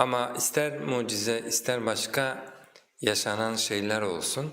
Ama ister mucize ister başka yaşanan şeyler olsun,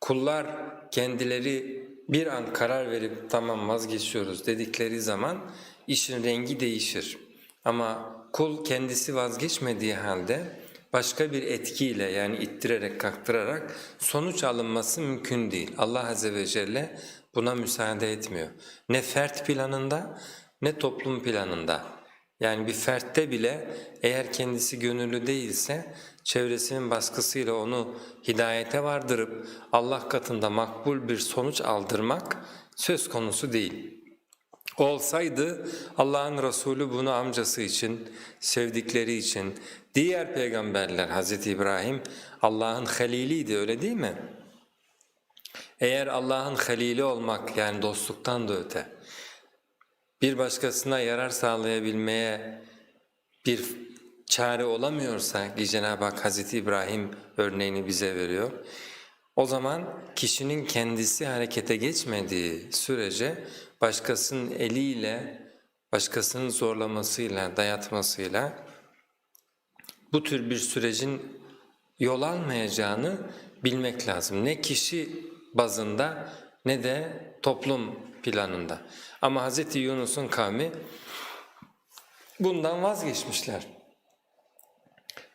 kullar kendileri bir an karar verip tamam vazgeçiyoruz dedikleri zaman işin rengi değişir. Ama kul kendisi vazgeçmediği halde başka bir etkiyle yani ittirerek kaktırarak sonuç alınması mümkün değil. Allah Azze ve Celle buna müsaade etmiyor. Ne fert planında ne toplum planında. Yani bir fertte bile eğer kendisi gönüllü değilse çevresinin baskısıyla onu hidayete vardırıp Allah katında makbul bir sonuç aldırmak söz konusu değil. Olsaydı Allah'ın Resulü bunu amcası için, sevdikleri için, diğer peygamberler Hz. İbrahim Allah'ın haliliydi öyle değil mi? Eğer Allah'ın halili olmak yani dostluktan da öte, bir başkasına yarar sağlayabilmeye bir çare olamıyorsa ki Cenab-ı Hak Hz. İbrahim örneğini bize veriyor, o zaman kişinin kendisi harekete geçmediği sürece başkasının eliyle, başkasının zorlamasıyla, dayatmasıyla bu tür bir sürecin yol almayacağını bilmek lazım. Ne kişi bazında ne de toplum planında. Ama Hz. Yunus'un kavmi bundan vazgeçmişler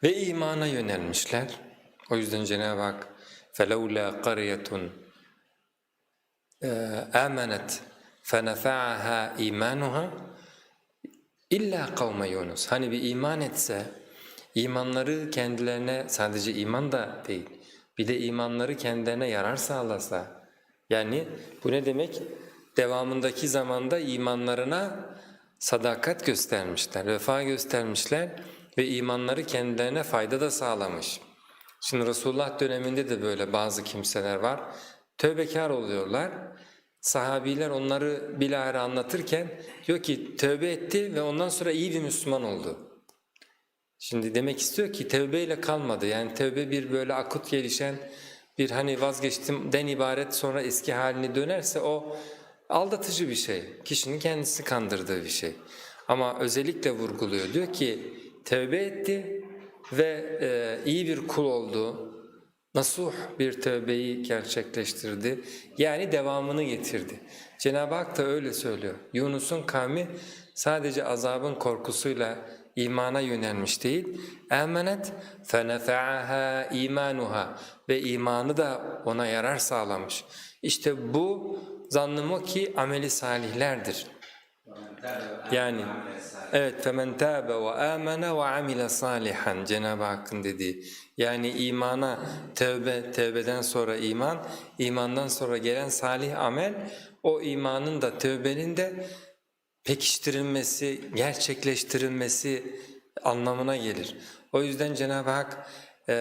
ve imana yönelmişler. O yüzden Cenab-ı Hak فَلَوْلَا قَرْيَةٌ آمَنَتْ فَنَفَعَهَا اِيمَانُهَا İlla kavme Yunus. Hani bir iman etse, imanları kendilerine sadece iman da değil, bir de imanları kendilerine yarar sağlasa. Yani bu ne demek? Devamındaki zamanda imanlarına sadakat göstermişler, vefa göstermişler ve imanları kendilerine fayda da sağlamış. Şimdi Resulullah döneminde de böyle bazı kimseler var. Tövbekar oluyorlar. Sahabiler onları bilahare anlatırken diyor ki tövbe etti ve ondan sonra iyi bir Müslüman oldu. Şimdi demek istiyor ki tövbeyle kalmadı. Yani tövbe bir böyle akut gelişen bir hani vazgeçtimden ibaret sonra eski halini dönerse o aldatıcı bir şey. Kişinin kendisi kandırdığı bir şey. Ama özellikle vurguluyor. Diyor ki tövbe etti ve e, iyi bir kul oldu. Nasuh bir tövbeyi gerçekleştirdi. Yani devamını getirdi. Cenab-ı Hak da öyle söylüyor. Yunus'un kavmi sadece azabın korkusuyla imana yönelmiş değil. Âmenet فَنَفَعَهَا imanuha ve imanı da ona yarar sağlamış. İşte bu zannım o ki ameli salihlerdir. Yani evet femen tabe ve amene ve amile salihan Cenab-ı Hakk'ın dediği. Yani imana tövbe, tövbeden sonra iman, imandan sonra gelen salih amel o imanın da tövbenin de pekiştirilmesi, gerçekleştirilmesi anlamına gelir. O yüzden Cenab-ı Hak e,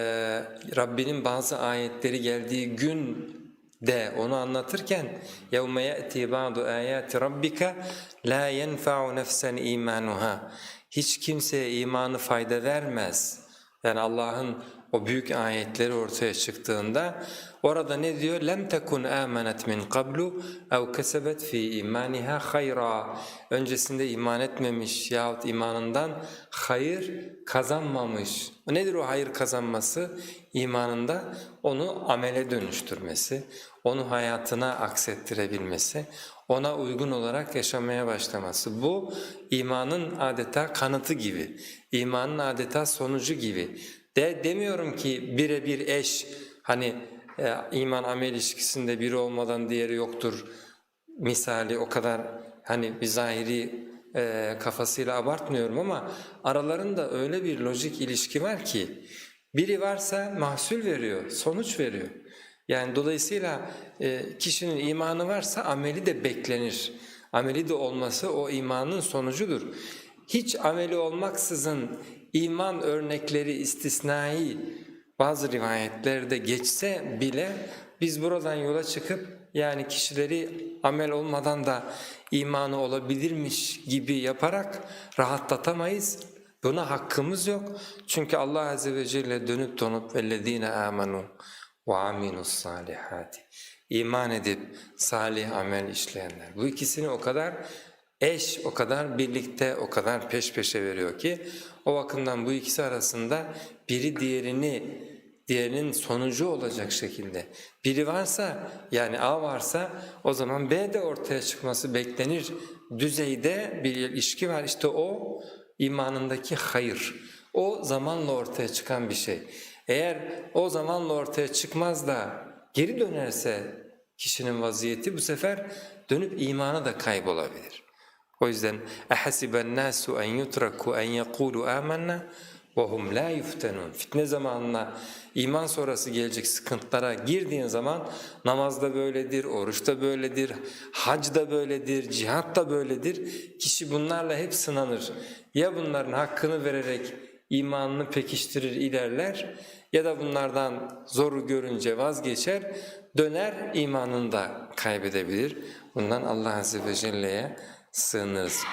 Rabbinin bazı ayetleri geldiği gün de onu anlatırken يَوْمَ يَأْتِي بَعْضُ آيَاتِ رَبِّكَ لَا يَنْفَعُ نَفْسًا اِيمَانُهَا Hiç kimseye imanı fayda vermez. Yani Allah'ın o büyük ayetleri ortaya çıktığında orada ne diyor? Lem tekun amanet min qablu ev kesebet fi imaniha hayra. Öncesinde iman etmemiş yahut imanından hayır kazanmamış. Nedir o hayır kazanması? İmanında onu amele dönüştürmesi, onu hayatına aksettirebilmesi, ona uygun olarak yaşamaya başlaması. Bu imanın adeta kanıtı gibi, imanın adeta sonucu gibi. De demiyorum ki birebir eş, hani e, iman amel ilişkisinde biri olmadan diğeri yoktur misali o kadar hani bir zahiri e, kafasıyla abartmıyorum ama aralarında öyle bir lojik ilişki var ki biri varsa mahsul veriyor, sonuç veriyor. Yani dolayısıyla e, kişinin imanı varsa ameli de beklenir. Ameli de olması o imanın sonucudur. Hiç ameli olmaksızın iman örnekleri istisnai bazı rivayetlerde geçse bile biz buradan yola çıkıp yani kişileri amel olmadan da imanı olabilirmiş gibi yaparak rahatlatamayız. Buna hakkımız yok. Çünkü Allah Azze ve Celle dönüp donup وَالَّذ۪ينَ آمَنُوا ve amilus salihati. İman edip salih amel işleyenler. Bu ikisini o kadar eş, o kadar birlikte, o kadar peş peşe veriyor ki o bakımdan bu ikisi arasında biri diğerini, diğerinin sonucu olacak şekilde. Biri varsa yani A varsa o zaman B de ortaya çıkması beklenir düzeyde bir ilişki var. İşte o imanındaki hayır. O zamanla ortaya çıkan bir şey. Eğer o zamanla ortaya çıkmaz da geri dönerse kişinin vaziyeti bu sefer dönüp imana da kaybolabilir. O yüzden ehasiben nasu en yutraku en yekulu amennâ ve hum la yuftenun. Fitne zamanına iman sonrası gelecek sıkıntılara girdiğin zaman namazda böyledir, oruçta böyledir, hacda böyledir, cihatta böyledir. Kişi bunlarla hep sınanır. Ya bunların hakkını vererek imanını pekiştirir, ilerler ya da bunlardan zoru görünce vazgeçer, döner imanını da kaybedebilir. Bundan Allah Azze ve Celle'ye sığınırız.